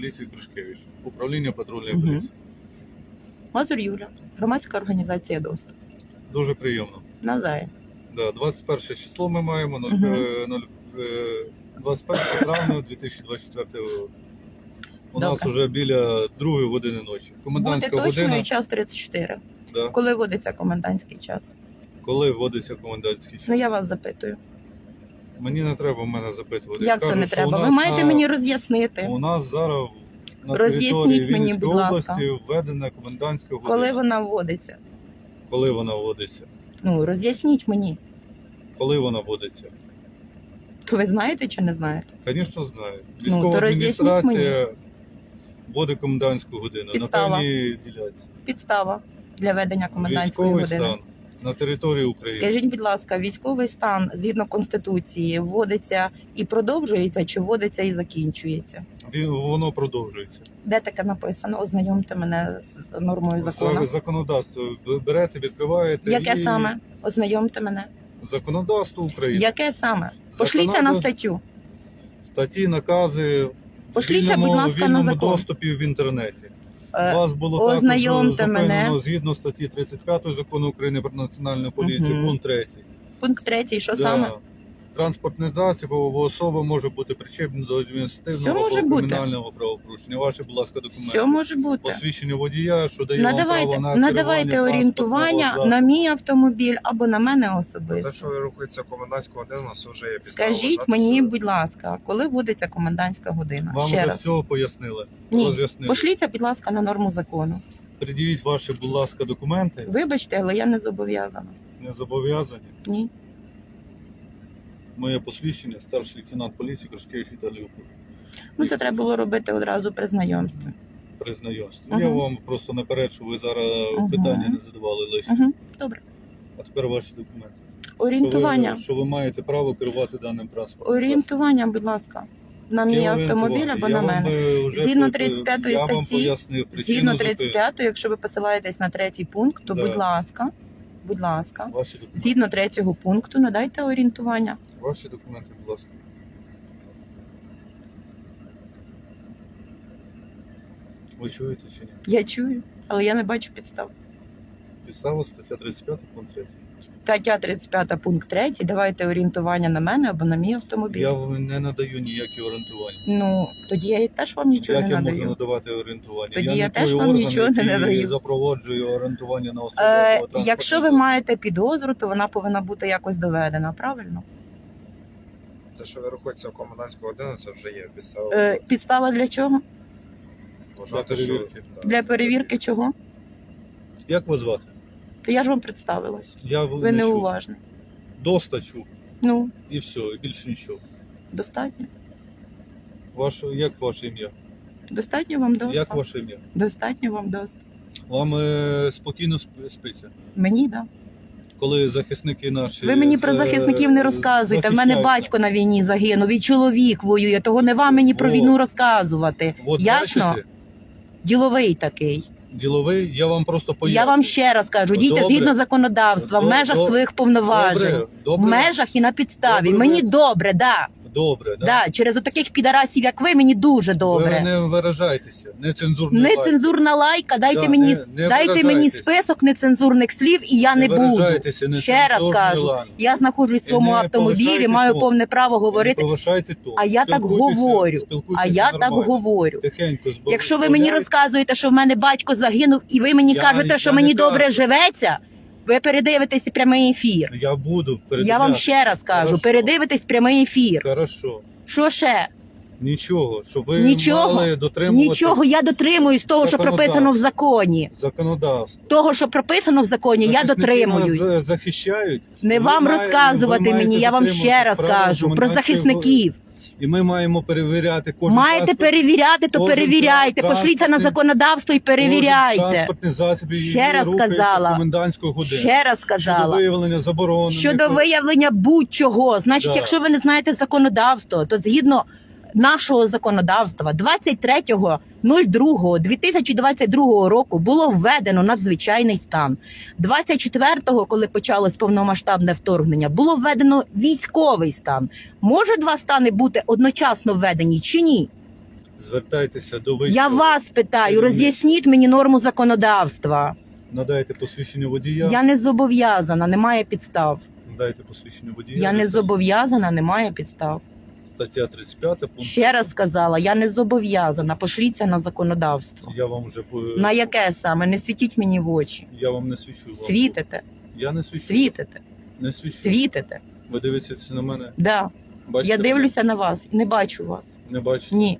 поліції Крушкевич, управління патрульної Мгм. поліції. Мазур Юля, громадська організація ДОСТ. Дуже приємно. Навзаєм. Да, 21 число ми маємо, нуль- Мгм. е, нуль- е, 21 травня 2024 року. У нас Добре. вже біля другої години ночі. Буде Комендантська точно година, і час 34. да, Коли вводиться комендантський час? коли вводиться комендантський час. Ну я вас запитую. Мені не треба в мене запитувати. Як Кажу, це не що треба? Ви нас маєте на- мені роз'яснити, У нас зараз на Роз'ясніть території мені, Вінницької будь ласка. області введена комендантська година. коли вона вводиться. Коли вона вводиться? Ну роз'ясніть мені. Коли вона вводиться? То ви знаєте чи не знаєте? Звісно, знаю. Ну, Військова то роз'ясніть адміністрація вводить комендантську годину Підстава. на певній ділянці. Підстава для ведення комендантської Військовий години. стан на території України. Скажіть, будь ласка, військовий стан згідно конституції вводиться і продовжується, чи вводиться і закінчується? Він, воно продовжується. Де таке написано? Ознайомте мене з нормою закону. Законодавство ви берете, відкриваєте. Яке і... саме? Ознайомте мене. Законодавство України. Яке саме? Пошліться на Законодав- статтю. Статті, накази. в Пошліться, вільному- будь ласка, на вільному закон. доступі в інтернеті. Е, Вас було також ознайомте зупинено мене. згідно статті 35 закону України про національну поліцію, Мгм. пункт 3. Пункт третій, що саме? Транспортний засіб або особа може бути причетна до адміністративного або бути. правопорушення. Ваші, будь ласка, документи. Все може бути. Посвідчення водія, що дає вам Надавайте, право на надавайте орієнтування на мій автомобіль або на мене Те, особисто. що ви рухається комендантська година, у нас вже є підстава Скажіть мені, будь ласка, коли вводиться комендантська година? Вам Ще вже раз. все пояснили. Ні, роз'яснили. пошліться, будь ласка, на норму закону. Приділіть ваші, будь ласка, документи. Вибачте, але я не зобов'язана. Не зобов'язані. Ні. Моє посвідчення, старший лейтенант поліції Крушкевич Віталій Юков. Ну це треба було робити одразу при знайомстві. При знайомстві. Ага. Я вам просто наперед, що ви зараз Ага. питання не задавали лише. Угу. Добре. А тепер ваші документи. Орієнтування. Що ви, що ви маєте право керувати даним транспортом. Орієнтування, будь ласка, на мій автомобіль або Я на мене. е, Згідно по- 35 я вам статті, Згідно 35, якщо ви посилаєтесь на третій пункт, то Да. будь ласка, будь ласка, Ваші документи. згідно третього пункту надайте орієнтування. Ваші документи, будь ласка. Ви чуєте чи ні? Я чую, але я не бачу підстав. Підстава стаття 35 пункт 3. Стаття 35 пункт 3. Давайте орієнтування на мене або на мій автомобіль. Я вам не надаю ніякі орієнтування. Ну тоді я і теж вам нічого Як не я надаю. можу надавати орієнтування? Тоді я, я не теж той вам орган, нічого не який надаю. запроваджую орієнтування на особу. Е, або якщо ви маєте підозру, то вона повинна бути якось доведена, правильно? Те, що ви рухаєтеся в комендантську годину, це вже є підстава. Е, підстава для чого? вважати, для що- перевірки. да. Для перевірки чого? Як вас звати? То я ж вам представилась. Я Ви не чув. Достачу Ну, і все, і більше нічого. достатньо. Ваше, як ваше ім'я? Достатньо вам доста. Як ваше ім'я? Достатньо вам доста. Вам е, спокійно сп- спиться? Мені да. Коли захисники наші. Ви мені про з- захисників не розказуйте. В мене захищають батько на війні загинув, і чоловік воює. Того не вам мені про О. війну розказувати. От Ясно? бачите, Діловий такий. Діловий, я вам просто поясню. Я вам ще раз кажу, дійте Добре. згідно законодавства, в До- межах своїх повноважень. Добре, В межах і на підставі. Добре, мені добре, да. Добре, да? да. Через отаких підарасів, як ви, мені дуже добре. Ви не виражайтеся, нецензурно. Нецензурна лайка, дайте Да, мені не- не дайте мені виражайтесь. список нецензурних слів, і я не, буду. виражайтеся, Ще раз кажу, Я знаходжусь в своєму не автомобілі, повишайте маю тон. повне право говорити. Не повишайте тон. А я так Спілкуйтеся- говорю. спілкуйтеся А я так нормально. говорю. Тихенько збав- Якщо ви мені розказуєте, що в мене батько загинув, і ви мені Я- кажете, що я мені не добре кажу. живеться, ви передивитесь прямий ефір. Я буду Я вам ще раз кажу, Хорошо. передивитесь прямий ефір. Хорошо. Що ще? Нічого, щоб ви Нічого. мали дотримуватися Нічого, я дотримуюсь того, що Законодавство. прописано в законі. законодавства. Того, що прописано в законі, я Захисники дотримуюсь. е, захищають. Не Ви вам має- розказувати мені, я вам ще дотримуватися раз правил кажу про комендантської захисників. І ми маємо перевіряти кожен Маєте транспорт- перевіряти, то кожен перевіряйте. транспортний- Пошліться на законодавство і кожен перевіряйте. транспортний засіб, Ще раз рухається сказала. в комендантську. Ще раз Щодо сказала. виявлення заборони. Щодо виявлення будь-чого, значить, Да. якщо ви не знаєте законодавство, то згідно нашого законодавства 23.02.2022 року було введено надзвичайний стан. 24-го, коли почалось повномасштабне вторгнення, було введено військовий стан. Може два стани бути одночасно введені чи ні? Звертайтеся до вищого. Я вас питаю, роз'ясніть мені норму законодавства. Надайте посвідчення водія. Я не зобов'язана, немає підстав. Надайте посвідчення водія. Я не зобов'язана, немає підстав. Стаття 35 пункт. Ще раз сказала, я не зобов'язана. Пошліться на законодавство. Я вам вже по- На яке саме? Не світіть мені в очі. я вам не свічу. Вам. Світите, Я не свічу. світите, Не свічу. світите. Ви дивитеся на мене. Да. Бачите Я мене? дивлюся на вас, не бачу вас. Не бачите? Ні.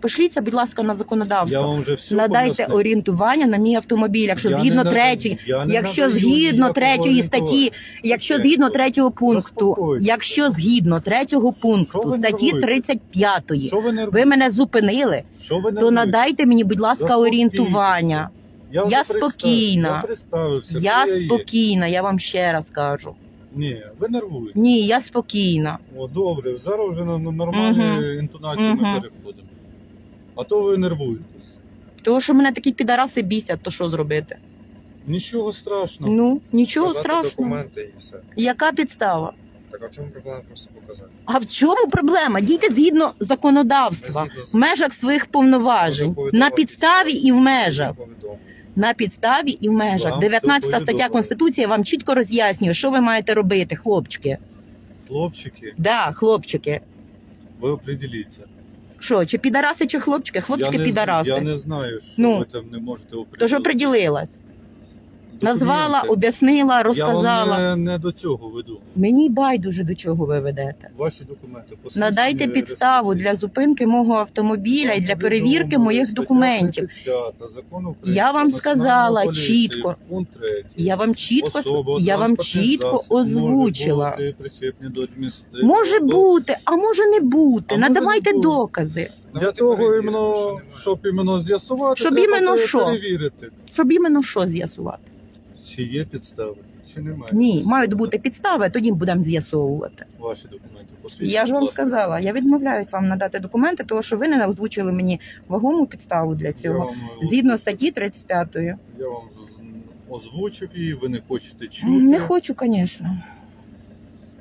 Пошліться, будь ласка, на Я законодавство. вам вже все Надайте пояснив. орієнтування на мій автомобіль, якщо Я згідно не третьої, надаю- я не якщо надаю згідно ніякого третьої орієнтування. статті, якщо згідно третього пункту, Заспокойтесь. якщо згідно третього пункту ви статті нервуєте? 35, Що ви ви мене зупинили, Що ви то нервуєте? надайте мені, будь ласка, орієнтування. Я, вже Я представ- спокійна. Я представився. Я хто є. спокійна, я вам ще раз кажу. Ні, ви нервуєте. Ні, я спокійна. О, добре, зараз вже на на нормальну Мгм. інтонацію Мгм. ми переходимо. А то ви нервуєтесь. Тому що мене такі підараси бісять, то що зробити? Нічого страшного. Ну, нічого Показати страшного. документи і все. Яка підстава? Так а в чому проблема просто показати? А в чому проблема? Дійте згідно законодавства, Ми згідно з- в межах своїх повноважень, на підставі і в межах. Повідомлення. На підставі і в межах. Вам 19 стаття. Конституції вам чітко роз'яснює, що ви маєте робити, хлопчики. Хлопчики, Да, хлопчики. ви определіться. Що, чи підараси, чи хлопчики? Хлопчики я не, підараси. Я не знаю, що Ну. ви там не можете определити. Тож оприділилась. Назвала, об'яснила, Я розказала. вам не, не до цього веду. Мені байдуже до чого ви ведете. Ваші документи. посвідчення, Надайте підставу реєстраційні. для зупинки мого автомобіля і для перевірки Повідомлено, моїх стаття документів. 35 Закону України Я вам про сказала національну поліцію, чітко. Пункт 3. Я вам чітко Особа, я вам чітко засіб може озвучила. бути причетні до адміністративного Може до- бути, а може не бути. А може Надавайте не бути. докази, Для Давайте того, перевіримо, іменно, що немає. щоб іменно з'ясувати, Щоб треба іменно пере- що? перевірити, щоб іменно що з'ясувати. Чи є підстави, чи немає. Ні, мають бути підстави, тоді будемо з'ясовувати. Ваші документи. посвідчення, Я ж вам сказала, я відмовляюсь вам надати документи, тому що ви не озвучили мені вагому підставу для Я цього. вам, Згідно статті 35. Я вам озвучив її, ви не хочете чути. Не хочу, звісно.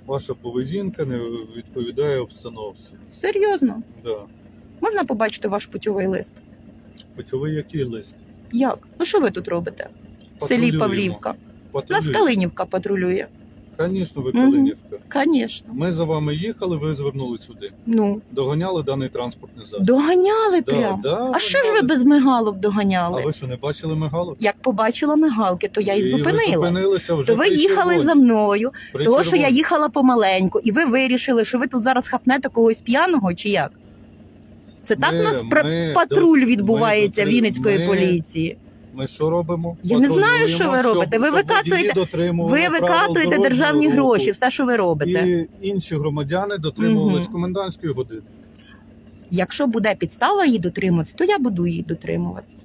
Ваша поведінка не відповідає обстановці. Серйозно. Да. Можна побачити ваш путьовий лист? Путьовий який лист? Як? Ну що ви тут робите? В селі Павлівка. Патрулюємо. Нас Калинівка патрулює. Звісно, ви Мгм. Калинівка. Звісно. Ми за вами їхали, ви звернули сюди. Ну, Доганяли даний транспортний засіб. доганяли Да, прям. да, А що ж ви без мигалок доганяли? А ви що не бачили мигалок? Як побачила мигалки, то я і ви зупинила. зупинилися вже То ви при їхали за мною, При тому що я їхала помаленьку, і ви вирішили, що ви тут зараз хапнете когось п'яного чи як? Це так Ми- у нас пр- ми патруль до- відбувається ми Вінницької ми- поліції. Ми що робимо? Я не знаю, що ви робите. Ви викатуєте- Ви викатуєте державні руху. гроші, все, що ви робите. І інші громадяни дотримувались Мгм. комендантської години. Якщо буде підстава її дотримуватися, то я буду її дотримуватися.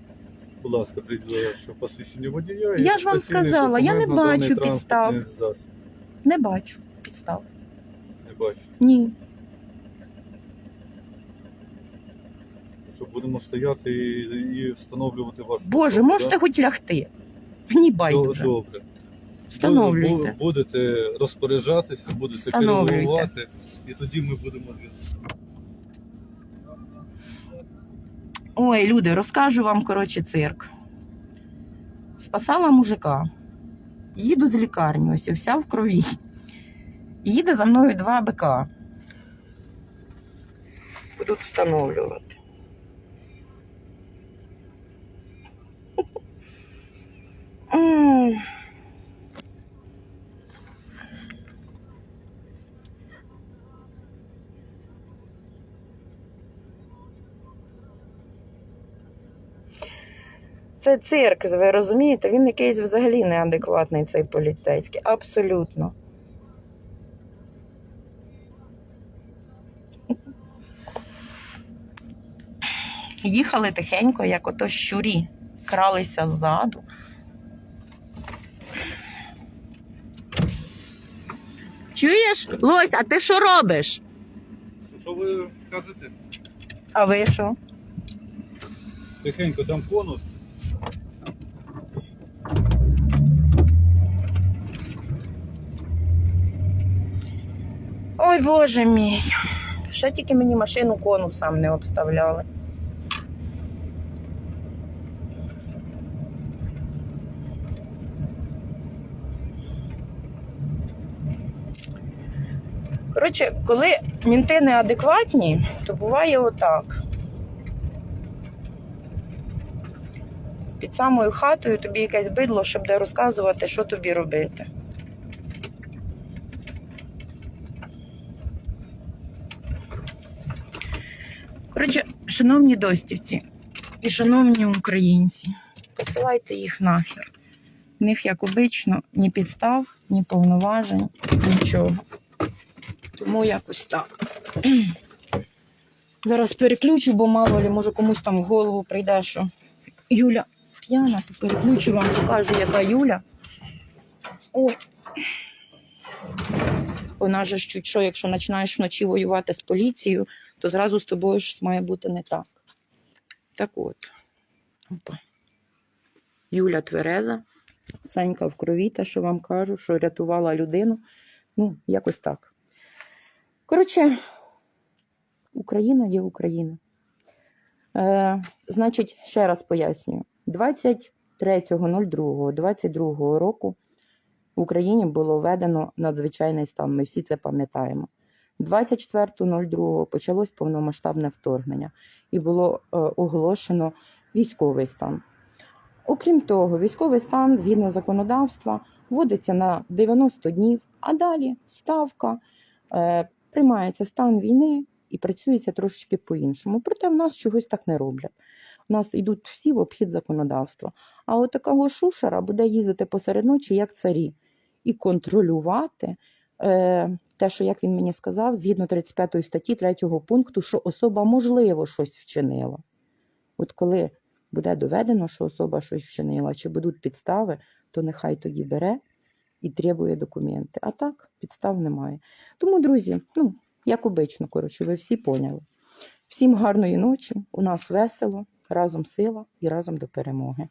Будь ласка, прийдіть ваше посвідчення водія. Я ж вам сказала, я не бачу підстав. засіб. Не бачу підстав. Не бачу. Ні. Що будемо стояти і, і встановлювати вашу Боже, особу, можете да? хоч лягти. Мені байдуже. Добре. Встановлюйте. Бу- Будете розпоряджатися, будете Встановлюйте. керувати, і тоді ми будемо зв'язку. Ой, люди, розкажу вам, коротше, цирк. Спасала мужика. Їду з лікарні, ось вся в крові. Їде за мною два бика. Будуть встановлювати. Це цирк, ви розумієте? Він якийсь взагалі неадекватний, цей поліцейський. Абсолютно. Їхали тихенько, як ото щурі, кралися ззаду. Чуєш, Лось, а ти що робиш? Що ви кажете? А ви що? Тихенько дам конус. Ой, боже мій. Ще тільки мені машину конусам не обставляли. Коротше, коли мінти неадекватні, то буває отак. Під самою хатою тобі якесь бидло, щоб де розказувати, що тобі робити. Коротше, шановні достівці і шановні українці, посилайте їх нахер. В них, як обично, ні підстав, ні повноважень, нічого. Тому якось так. Зараз переключу, бо мало ли, може комусь там в голову прийде, що Юля п'яна, то переключу вам, покажу, яка Юля. Ой. Вона ж чуть що, якщо починаєш вночі воювати з поліцією, то зразу з тобою щось має бути не так. Так от. Опа. Юля Твереза, Санька в крові, те, що вам кажу, що рятувала людину. Ну, якось так. Коротше, Україна є Україна. Е, значить, ще раз пояснюю: 23.02.22 року в Україні було введено надзвичайний стан. Ми всі це пам'ятаємо. 24.02 почалось повномасштабне вторгнення і було е, оголошено військовий стан. Окрім того, військовий стан згідно законодавства вводиться на 90 днів, а далі ставка, е, приймається стан війни і працюється трошечки по-іншому. Проте в нас чогось так не роблять. У нас йдуть всі в обхід законодавства. А от такого шушера буде їздити посеред ночі, як царі, і контролювати е, те, що як він мені сказав, згідно 35 статті 3 пункту, що особа можливо щось вчинила. От коли буде доведено, що особа щось вчинила, чи будуть підстави, то нехай тоді бере і требує документи. А так, підстав немає. Тому, друзі, ну, як обично, коротше, ви всі поняли. Всім гарної ночі, у нас весело, разом сила і разом до перемоги.